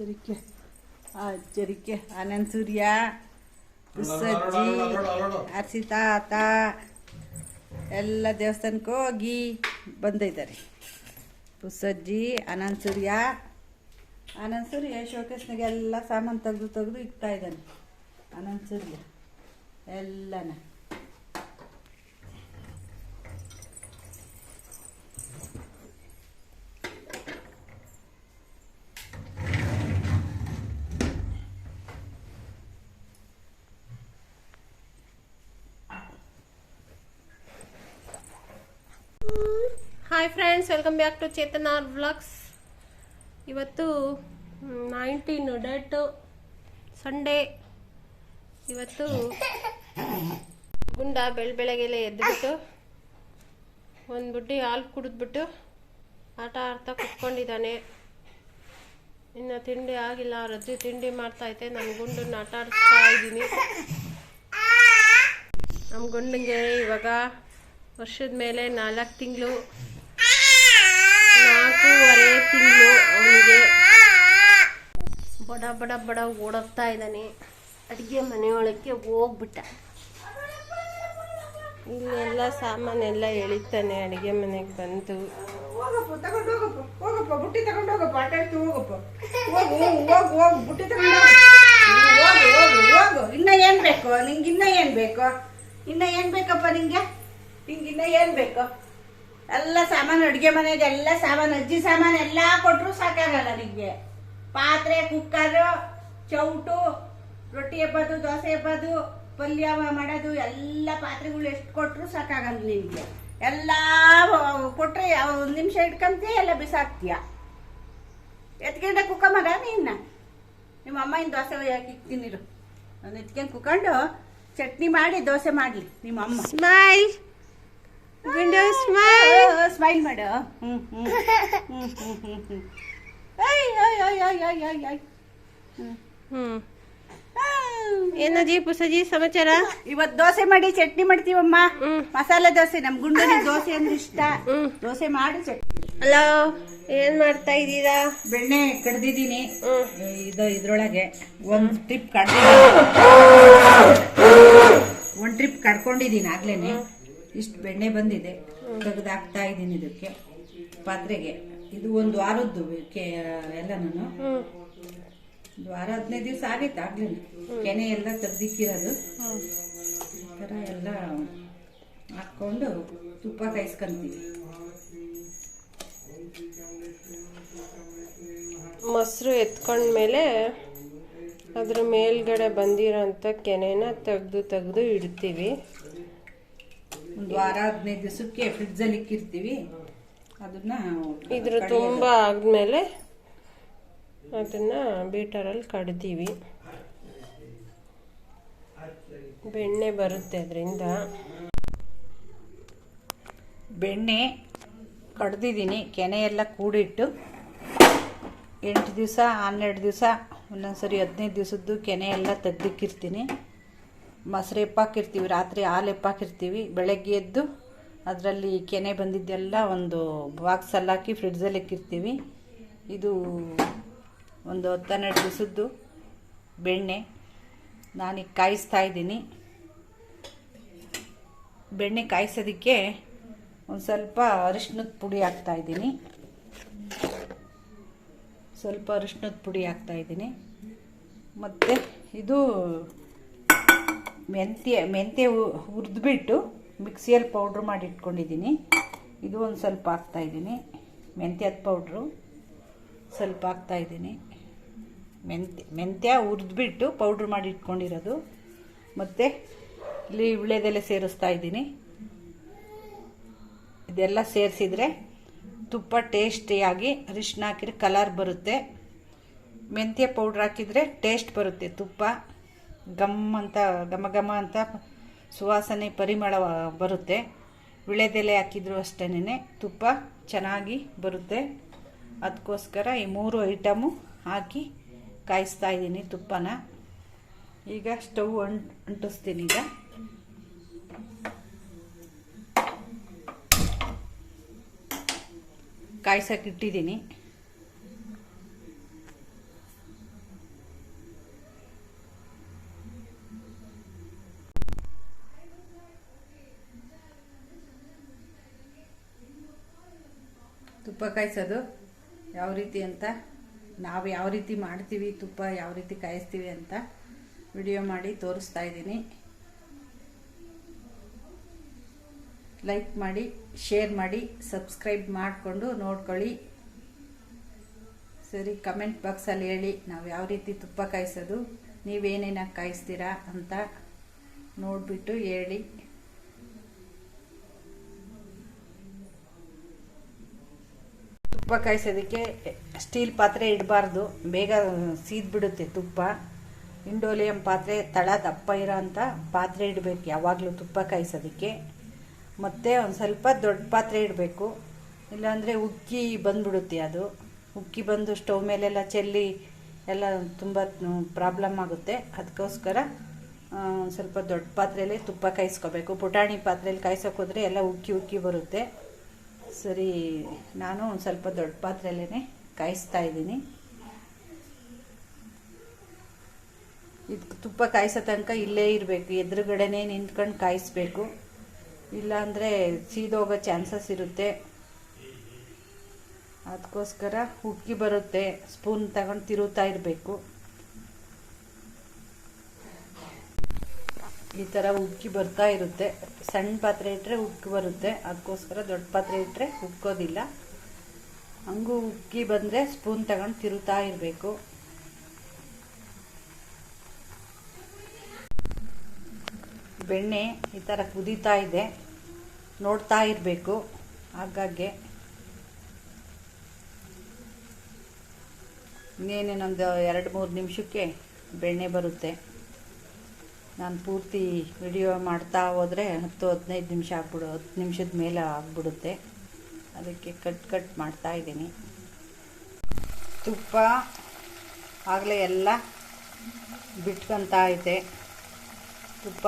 ಅಚ್ಚರಿಕೆ ಅಚ್ಚರಿಕೆ ಆನಂದ್ ಸೂರ್ಯ ಸಜ್ಜಿ ಆತ. ಎಲ್ಲ ದೇವಸ್ಥಾನಕ್ಕೆ ಹೋಗಿ ಬಂದಿದ್ದಾರೆ. ಪುಸಜ್ಜಿ ಆನಂದ್ ಸೂರ್ಯ. ಆನಂದ್ ಸೂರ್ಯ ಶೋಕೇಶ್ನಾಗೆ ಎಲ್ಲ ಸಾಮಾನು ತೆಗೆದು ತೆಗೆದು ಇಡ್ತಾ ಇದ್ದಾನೆ. ಅನಂತ ಸೂರ್ಯ. ಎಲ್ಲನ. Hi friends welcome back to Chetan R vlogs ಇವತ್ತು ನೈನ್ಟೀನ್ ಡೇಟು ಸಂಡೇ ಇವತ್ತು ಗುಂಡ ಬೆಳ ಬೆಳಗ್ಗೆಲೆ ಎದ್ದುಬಿಟ್ಟು ಒಂದು ಬುಡ್ಡಿ ಹಾಲು ಕುಡಿದ್ಬಿಟ್ಟು ಆಟ ಆಡ್ತಾ ಕುತ್ಕೊಂಡಿದ್ದಾನೆ. ಇನ್ನು ತಿಂಡಿ ಆಗಿಲ್ಲ ರಜ್ಜು ತಿಂಡಿ ಮಾಡ್ತಾಯಿದ್ದೆ ನಮ್ಮ ಗುಂಡನ್ನ ಆಟ ಆಡಿಸ್ತಾ ಇದ್ದೀನಿ. ನಮ್ಮ ಗುಂಡಂಗೆ ಇವಾಗ ವರ್ಷದ ಮೇಲೆ ನಾಲ್ಕು ತಿಂಗಳು ನಾಲ್ಕೂವರೆ ತಿಂಗಳು ಅವನಿಗೆ. ಬಡ ಬಡ ಬಡ ಓಡೋಗ್ತಾ ಇದ್ದಾನೆ. ಅಡುಗೆ ಮನೆಯೊಳಕ್ಕೆ ಹೋಗ್ಬಿಟ್ಟ. ಇಲ್ಲೆಲ್ಲ ಸಾಮಾನೆಲ್ಲ ಎಳಿತಾನೆ ಅಡುಗೆ ಮನೆಗೆ ಬಂತು ಹೋಗಪ್ಪ, ತಗೊಂಡು ಹೋಗಪ್ಪ ಹೋಗಪ್ಪ, ಬುಟ್ಟಿ ತಗೊಂಡು ಹೋಗಪ್ಪ ಆಟ ಹೋಗಪ್ಪ. ಹೋಗು ಹೋಗು ಹೋಗು ಬುಟ್ಟಿ ತಗೊಂಡು ಹೋಗು ಹೋಗು ಹೋಗು. ಇನ್ನ ಏನು ಬೇಕು? ನಿಂಗೆ ಇನ್ನ ಏನ್ ಬೇಕು? ಇನ್ನ ಏನು ಬೇಕಪ್ಪ ನಿಂಗೆ? ನಿಂಗೆ ಇನ್ನ ಏನ್ ಬೇಕು? ಎಲ್ಲ ಸಾಮಾನು, ಅಡುಗೆ ಮನೆಗೆ ಎಲ್ಲ ಸಾಮಾನು, ಅಜ್ಜಿ ಸಾಮಾನು ಎಲ್ಲ ಕೊಟ್ಟರು ಸಾಕಾಗಲ್ಲ ನಿಮಗೆ. ಪಾತ್ರೆ ಕುಕ್ಕರು ಚೌಟು, ರೊಟ್ಟಿ ಎಬ್ಬೋದು ದೋಸೆ ಎಬ್ಬೋದು ಪಲ್ಯ ಮಾಡೋದು, ಎಲ್ಲ ಪಾತ್ರೆಗಳು ಎಷ್ಟು ಕೊಟ್ಟರು ಸಾಕಾಗಲ್ಲ ನಿಮಗೆ. ಎಲ್ಲ ಕೊಟ್ರೆ ಒಂದು ನಿಮಿಷ ಇಟ್ಕೊಂತೀಯ, ಎಲ್ಲ ಬಿಸಾಕ್ತೀಯ. ಎತ್ಕೊಂಡೆ ಕುಕ್ಕ ಮಗ ನೀನ್ನ ನಿಮ್ಮ ಇನ್ನು ದೋಸೆ ಯಾಕೆ ತಿನ್ನಿರು. ನಾನು ಎತ್ಕೊಂಡು ಕುಕ್ಕೊಂಡು ಚಟ್ನಿ ಮಾಡಿ ದೋಸೆ ಮಾಡಲಿ, ನಿಮ್ಮ ಅಮ್ಮ. ಸ್ಮೈಲ್ ಗುಂಡು ಸ್ಮೈಲ್ ಸ್ಮೈಲ್ ಮಾಡು. ಐ ಹ್ಞೂ ಹ್ಞೂ ಏನಜ್ಜಿ ಪುಸಜಿ ಸಮಾಚಾರ? ಇವತ್ತು ದೋಸೆ ಮಾಡಿ ಚಟ್ನಿ ಮಾಡ್ತೀವಮ್ಮ. ಮಸಾಲೆ ದೋಸೆ ನಮ್ ಗುಂಡನ ದೋಸೆ ಅಂದ್ರೆ ಇಷ್ಟ. ದೋಸೆ ಮಾಡಿ ಚಟ್ನಿ. ಹಲೋ ಏನ್ ಮಾಡ್ತಾ ಇದ್ದೀರಾ? ಬೆಣ್ಣೆ ಕಡ್ದಿದ್ದೀನಿ. ಇದು ಇದ್ರೊಳಗೆ ಒಂದ್ ಟ್ರಿಪ್ ಕಡ್ದಿ ಒಂದ್ ಟ್ರಿಪ್ ಕಡ್ಕೊಂಡಿದ್ದೀನಿ ಆಗ್ಲೇನೆ. ಇಷ್ಟು ಬೆಣ್ಣೆ ಬಂದಿದೆ. ತೆಗೆದಾಕ್ತಾ ಇದ್ದೀನಿ ಇದಕ್ಕೆ. ಪಾತ್ರೆಗೆ. ಇದು ಒಂದು ವಾರದ್ದು ಎಲ್ಲ ನಾನು ಒಂದು ವಾರ, ಹದಿನೈದು ದಿವಸ ಆಗೈತೆ ಆಗ್ಲಿ ಕೆನೆ ಎಲ್ಲ ತೆಗ್ದಿಕ್ಕಿರೋದು. ಈ ಥರ ಎಲ್ಲ ಹಾಕ್ಕೊಂಡು ತುಪ್ಪ ಕಾಯಿಸ್ಕೊಂತೀವಿ. ಮೊಸರು ಎತ್ಕೊಂಡ್ಮೇಲೆ ಅದ್ರ ಮೇಲ್ಗಡೆ ಬಂದಿರೋಂಥ ಕೆನೆನ ತೆಗ್ದು ತೆಗೆದು ಇಡ್ತೀವಿ. ಒಂದು ವಾರ ಹದಿನೈದು ದಿವಸಕ್ಕೆ ಫ್ರಿಡ್ಜಲ್ಲಿ ಇಕ್ಕಿರ್ತೀವಿ. ಅದನ್ನ ಇದ್ರ ತುಂಬಾ ಆದ್ಮೇಲೆ ಅದನ್ನ ಬೀಟರಲ್ಲಿ ಕಡ್ತೀವಿ ಬೆಣ್ಣೆ ಬರುತ್ತೆ ಅದರಿಂದ. ಬೆಣ್ಣೆ ಕಡ್ದಿದ್ದೀನಿ ಕೆನೆ ಎಲ್ಲ ಕೂಡಿಟ್ಟು. ಎಂಟು ದಿವಸ ಹನ್ನೆರಡು ದಿವಸ ಒಂದೊಂದ್ಸರಿ ಹದಿನೈದು ದಿವಸದ್ದು ಕೆನೆ ಎಲ್ಲ ತೆಗ್ದಿಕ್ಕಿರ್ತೀನಿ. ಮೊಸರು ಎಪ್ಪಾಕಿರ್ತೀವಿ, ರಾತ್ರಿ ಹಾಲು ಎಪ್ಪಾಕಿರ್ತೀವಿ. ಬೆಳಗ್ಗೆ ಎದ್ದು ಅದರಲ್ಲಿ ಕೆನೆ ಬಂದಿದ್ದೆಲ್ಲ ಒಂದು ಬಾಕ್ಸಲ್ಲಿ ಹಾಕಿ ಫ್ರಿಡ್ಜಲ್ಲಿ ಇಕ್ಕಿರ್ತೀವಿ. ಇದು ಒಂದು ಹತ್ತು ಹನ್ನೆರಡು ದಿವಸದ್ದು ಬೆಣ್ಣೆ. ನಾನೀಗ ಕಾಯಿಸ್ತಾ ಇದ್ದೀನಿ. ಬೆಣ್ಣೆ ಕಾಯಿಸೋದಕ್ಕೆ ಒಂದು ಸ್ವಲ್ಪ ಅರಿಶಿನದ ಪುಡಿ ಹಾಕ್ತಾ ಇದ್ದೀನಿ. ಸ್ವಲ್ಪ ಅರಿಶಿನದ ಪುಡಿ ಹಾಕ್ತಾ ಇದ್ದೀನಿ. ಮತ್ತು ಇದು ಮೆಂತ್ಯ ಮೆಂತ್ಯ ಹುರಿದ್ಬಿಟ್ಟು ಮಿಕ್ಸಿಯಲ್ಲಿ ಪೌಡ್ರ್ ಮಾಡಿ ಇಟ್ಕೊಂಡಿದ್ದೀನಿ. ಇದು ಒಂದು ಸ್ವಲ್ಪ ಹಾಕ್ತಾಯಿದ್ದೀನಿ ಮೆಂತ್ಯದ ಪೌಡ್ರು ಸ್ವಲ್ಪ ಹಾಕ್ತಾಯಿದ್ದೀನಿ ಮೆಂತ್ಯ ಮೆಂತ್ಯ ಹುರಿದ್ಬಿಟ್ಟು ಪೌಡ್ರ್ ಮಾಡಿ ಇಟ್ಕೊಂಡಿರೋದು. ಮತ್ತು ಇಲ್ಲಿ ವಿಳೆದೆಲೆ ಸೇರಿಸ್ತಾ ಇದ್ದೀನಿ. ಇದೆಲ್ಲ ಸೇರಿಸಿದ್ರೆ ತುಪ್ಪ ಟೇಸ್ಟಿಯಾಗಿ ಅರಿಶಿನ ಹಾಕಿದ್ರೆ ಕಲರ್ ಬರುತ್ತೆ. ಮೆಂತ್ಯ ಪೌಡ್ರ್ ಹಾಕಿದರೆ ಟೇಸ್ಟ್ ಬರುತ್ತೆ ತುಪ್ಪ. ಗಮ್ ಅಂತ ಘಮ ಘಮ ಅಂತ ಸುವಾಸನೆ ಪರಿಮಳ ಬರುತ್ತೆ. ವಿಳೆದೆಲೆ ಹಾಕಿದ್ರು ಅಷ್ಟೇನೆ ತುಪ್ಪ ಚೆನ್ನಾಗಿ ಬರುತ್ತೆ. ಅದಕ್ಕೋಸ್ಕರ ಈ ಮೂರು ಐಟಮು ಹಾಕಿ ಕಾಯಿಸ್ತಾ ಇದ್ದೀನಿ ತುಪ್ಪನ. ಈಗ ಸ್ಟವ್ ಅಂಟ್ ಅಂಟಿಸ್ತೀನಿ ಈಗ. ಕಾಯಿಸೋಕೆ ಇಟ್ಟಿದ್ದೀನಿ. ತುಪ್ಪ ಕಾಯಿಸೋದು ಯಾವ ರೀತಿ ಅಂತ? ನಾವು ಯಾವ ರೀತಿ ಮಾಡ್ತೀವಿ ತುಪ್ಪ, ಯಾವ ರೀತಿ ಕಾಯಿಸ್ತೀವಿ ಅಂತ ವಿಡಿಯೋ ಮಾಡಿ ತೋರಿಸ್ತಾ ಇದ್ದೀನಿ. ಲೈಕ್ ಮಾಡಿ ಶೇರ್ ಮಾಡಿ ಸಬ್ಸ್ಕ್ರೈಬ್ ಮಾಡಿಕೊಂಡು ನೋಡ್ಕೊಳ್ಳಿ. ಸರಿ ಕಮೆಂಟ್ ಬಾಕ್ಸಲ್ಲಿ ಹೇಳಿ ನಾವು ಯಾವ ರೀತಿ ತುಪ್ಪ ಕಾಯಿಸೋದು ನೀವೇನೇನಾಗಿ ಕಾಯಿಸ್ತೀರಾ ಅಂತ ನೋಡಿಬಿಟ್ಟು ಹೇಳಿ. ತುಪ್ಪ ಕಾಯಿಸೋದಕ್ಕೆ ಸ್ಟೀಲ್ ಪಾತ್ರೆ ಇಡಬಾರ್ದು. ಬೇಗ ಸೀದ್ಬಿಡುತ್ತೆ ತುಪ್ಪ. ಇಂಡೋಲಿಯಂ ಪಾತ್ರೆ, ತಳ ದಪ್ಪ ಇರೋ ಅಂಥ ಪಾತ್ರೆ ಇಡಬೇಕು ಯಾವಾಗಲೂ ತುಪ್ಪ ಕಾಯಿಸೋದಕ್ಕೆ. ಮತ್ತು ಒಂದು ಸ್ವಲ್ಪ ದೊಡ್ಡ ಪಾತ್ರೆ ಇಡಬೇಕು. ಇಲ್ಲಾಂದರೆ ಉಕ್ಕಿ ಬಂದ್ಬಿಡುತ್ತೆ ಅದು. ಉಕ್ಕಿ ಬಂದು ಸ್ಟವ್ ಮೇಲೆಲ್ಲ ಚೆಲ್ಲಿ ಎಲ್ಲ ತುಂಬ ಪ್ರಾಬ್ಲಮ್ ಆಗುತ್ತೆ. ಅದಕ್ಕೋಸ್ಕರ ಸ್ವಲ್ಪ ದೊಡ್ಡ ಪಾತ್ರೆಯಲ್ಲೇ ತುಪ್ಪ ಕಾಯಿಸ್ಕೋಬೇಕು. ಪುಟಾಣಿ ಪಾತ್ರೆಯಲ್ಲಿ ಕಾಯಿಸೋಕೆ ಹೋದರೆ ಎಲ್ಲ ಉಕ್ಕಿ ಉಕ್ಕಿ ಬರುತ್ತೆ. ಸರಿ, ನಾನು ಒಂದು ಸ್ವಲ್ಪ ದೊಡ್ಡ ಪಾತ್ರೆಯಲ್ಲೇ ಕಾಯಿಸ್ತಾ ಇದ್ದೀನಿ. ಇದು ತುಪ್ಪ ಕಾಯಿಸೋ ತನಕ ಇಲ್ಲೇ ಇರಬೇಕು, ಎದುರುಗಡೆನೇ ನಿಂತ್ಕೊಂಡು ಕಾಯಿಸ್ಬೇಕು. ಇಲ್ಲಾಂದರೆ ಸೀದೋಗೋ ಚಾನ್ಸಸ್ ಇರುತ್ತೆ. ಅದಕ್ಕೋಸ್ಕರ ಉಕ್ಕಿ ಬರುತ್ತೆ, ಸ್ಪೂನ್ ತಗೊಂಡು ತಿರುತ್ತಾ ಇರಬೇಕು. ಈ ಥರ ಉಕ್ಕಿ ಬರ್ತಾ ಇರುತ್ತೆ. ಸಣ್ಣ ಪಾತ್ರೆ ಇಟ್ಟರೆ ಉಕ್ಕಿ ಬರುತ್ತೆ. ಅದಕ್ಕೋಸ್ಕರ ದೊಡ್ಡ ಪಾತ್ರೆ ಇಟ್ಟರೆ ಉಕ್ಕೋದಿಲ್ಲ. ಹಂಗೂ ಉಕ್ಕಿ ಬಂದರೆ ಸ್ಪೂನ್ ತಗೊಂಡು ತಿರುತ್ತಾ ಇರಬೇಕು. ಬೆಣ್ಣೆ ಈ ಥರ ಕುದೀತಾ ಇದೆ. ನೋಡ್ತಾ ಇರಬೇಕು. ಆಗಾಗ್ಗೆ ಇನ್ನೇನೇನೊಂದು ಎರಡು ಮೂರು ನಿಮಿಷಕ್ಕೆ ಬೆಣ್ಣೆ ಬರುತ್ತೆ. ನಾನು ಪೂರ್ತಿ ವಿಡಿಯೋ ಮಾಡ್ತಾ ಹೋದರೆ ಹತ್ತು, ಹದಿನೈದು ನಿಮಿಷ ಆಗ್ಬಿಡು, ಹತ್ತು ನಿಮಿಷದ ಮೇಲೆ ಆಗ್ಬಿಡುತ್ತೆ. ಅದಕ್ಕೆ ಕಟ್ ಕಟ್ ಮಾಡ್ತಾ ಇದ್ದೀನಿ. ತುಪ್ಪ ಆಗಲೇ ಎಲ್ಲ ಬಿಟ್ಕೊಂತ ಐತೆ ತುಪ್ಪ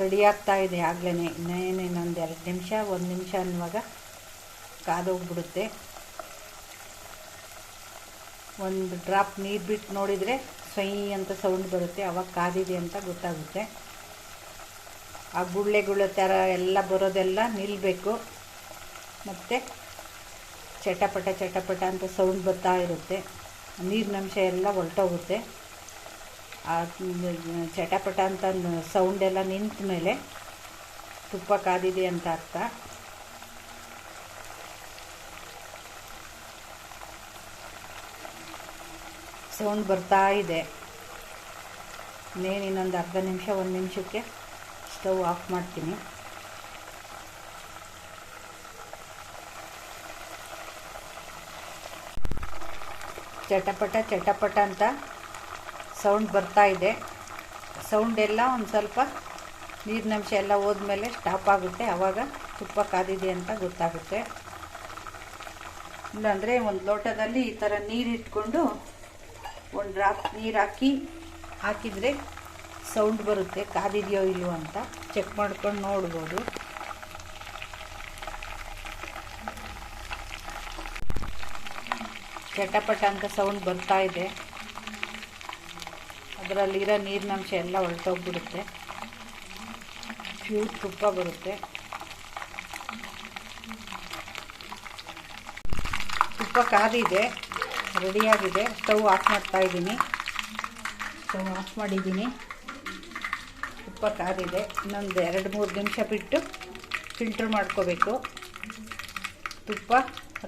ರೆಡಿ ಆಗ್ತಾ ಇದೆ ಆಗಲೇ ಇನ್ನೇನು ಇನ್ನೊಂದು ಎರಡು ನಿಮಿಷ, ಒಂದು ನಿಮಿಷ ಅನ್ನುವಾಗ ಕಾದೋಗ್ಬಿಡುತ್ತೆ. ಒಂದು ಡ್ರಾಪ್ ನೀರು ಬಿಟ್ಟು ನೋಡಿದರೆ ಸ್ವೈ ಅಂತ ಸೌಂಡ್ ಬರುತ್ತೆ, ಅವಾಗ ಕಾದಿದೆ ಅಂತ ಗೊತ್ತಾಗುತ್ತೆ. ಆ ಗುಳ್ಳೆ ಗುಳ್ಳೆ ಥರ ಎಲ್ಲ ಬರೋದೆಲ್ಲ ನಿಲ್ಲಬೇಕು ಮತ್ತು ಚಟಪಟ ಚಟಪಟ ಅಂತ ಸೌಂಡ್ ಬರ್ತಾ ಇರುತ್ತೆ. ನೀರಿನಂಶ ಎಲ್ಲ ಹೊರಟೋಗುತ್ತೆ. ಆ ಚಟಪಟ ಅಂತ ಸೌಂಡೆಲ್ಲ ನಿಂತ ಮೇಲೆ ತುಪ್ಪ ಕಾದಿದೆ ಅಂತ ಅರ್ಥ. ಸೌಂಡ್ ಬರ್ತಾ ಇದೆ. ಇನ್ನೇನು ಇನ್ನೊಂದು ಅರ್ಧ ನಿಮಿಷ, ಒಂದು ನಿಮಿಷಕ್ಕೆ ಸ್ಟವ್ ಆಫ್ ಮಾಡ್ತೀನಿ. ಚಟಪಟ ಚಟಪಟ ಅಂತ ಸೌಂಡ್ ಬರ್ತಾ ಇದೆ. ಸೌಂಡ್ ಎಲ್ಲ ಒಂದು ಸ್ವಲ್ಪ ನೀರಿನಂಶ ಎಲ್ಲ ಹೋದ್ಮೇಲೆ ಸ್ಟಾಪ್ ಆಗುತ್ತೆ. ಆವಾಗ ತುಪ್ಪ ಕಾದಿದೆ ಅಂತ ಗೊತ್ತಾಗುತ್ತೆ. ಇಲ್ಲಾಂದರೆ ಒಂದು ಲೋಟದಲ್ಲಿ ಈ ಥರ ನೀರು ಇಟ್ಕೊಂಡು ಒಂದು ಡ್ರಾಪ್ ನೀರು ಹಾಕಿ, ಹಾಕಿದರೆ ಸೌಂಡ್ ಬರುತ್ತೆ, ಕಾದಿದೆಯೋ ಇಲ್ವೋ ಅಂತ. ಚೆಕ್ ಮಾಡ್ಕೊಂಡು ನೋಡ್ಬೋದು. ಚಟಪಟ ಅಂತ ಸೌಂಡ್ ಬರ್ತಾ ಇದೆ. ಅದರಲ್ಲಿರೋ ನೀರಿನಂಶ ಎಲ್ಲ ಹೊರಟೋಗ್ಬಿಡುತ್ತೆ. ಪ್ಯೂರ್ ತುಪ್ಪ ಬರುತ್ತೆ. ತುಪ್ಪ ಕಾದಿದೆ. ರೆಡಿಯಾಗಿದೆ. ಸ್ಟವ್ ಆಫ್ ಮಾಡ್ತಾ ಇದ್ದೀನಿ. ಸ್ಟವ್ ಆಫ್ ಮಾಡಿದ್ದೀನಿ. ತುಪ್ಪ ಕಾದಿದೆ ಇನ್ನೊಂದು ಎರಡು ಮೂರು ನಿಮಿಷ ಬಿಟ್ಟು ಫಿಲ್ಟ್ರ್ ಮಾಡ್ಕೋಬೇಕು. ತುಪ್ಪ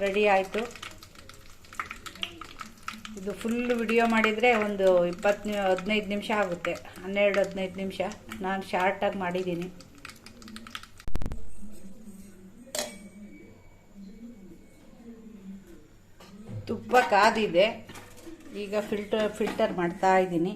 ರೆಡಿ ಆಯಿತು. ಇದು ಫುಲ್ ವಿಡಿಯೋ ಮಾಡಿದರೆ ಒಂದು ಇಪ್ಪತ್ತು ಹದಿನೈದು ನಿಮಿಷ ಆಗುತ್ತೆ. ಹನ್ನೆರಡು ಹದಿನೈದು ನಿಮಿಷ. ನಾನು ಶಾರ್ಟಾಗಿ ಮಾಡಿದ್ದೀನಿ. ತುಪ್ಪ ಕಾದಿದೆ ಈಗ ಫಿಲ್ಟರ್ ಫಿಲ್ಟರ್ ಮಾಡ್ತಾ ಇದ್ದೀನಿ.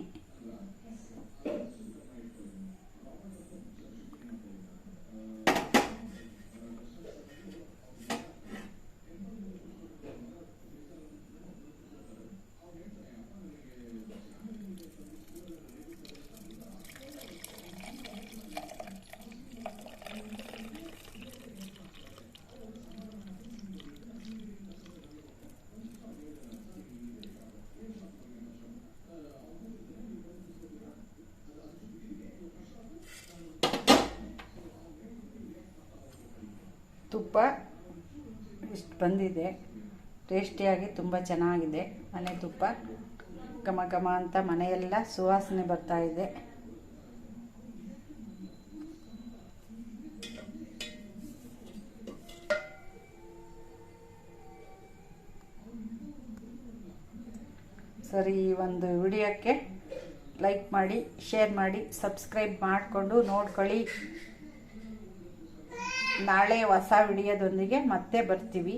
ತುಪ್ಪ ಇಷ್ಟು ಬಂದಿದೆ. ಟೇಸ್ಟಿಯಾಗಿ ತುಂಬ ಚೆನ್ನಾಗಿದೆ. ಮನೆ ತುಪ್ಪ. ಘಮ ಘಮ ಅಂತ ಮನೆಯೆಲ್ಲ ಸುವಾಸನೆ ಬರ್ತಾ ಇದೆ. ಸರಿ, ಈ ಒಂದು ವಿಡಿಯೋಕ್ಕೆ ಲೈಕ್ ಮಾಡಿ ಶೇರ್ ಮಾಡಿ ಸಬ್ಸ್ಕ್ರೈಬ್ ಮಾಡಿಕೊಂಡು ನೋಡ್ಕೊಳ್ಳಿ. ನಾಳೆ ಹೊಸ ವಿಡಿಯೋದೊಂದಿಗೆ ಮತ್ತೆ ಬರ್ತೀವಿ.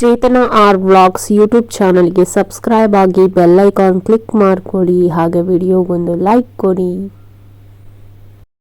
ಚೇತನ ಆರ್ ವ್ಲಾಗ್ಸ್ ಯೂಟ್ಯೂಬ್ ಚಾನಲ್ಗೆ ಸಬ್ಸ್ಕ್ರೈಬ್ ಆಗಿ ಬೆಲ್ಲೈಕಾನ್ ಕ್ಲಿಕ್ ಮಾಡಿಕೊಡಿ. ಹಾಗೆ ವಿಡಿಯೋಗೊಂದು ಲೈಕ್ ಕೊಡಿ.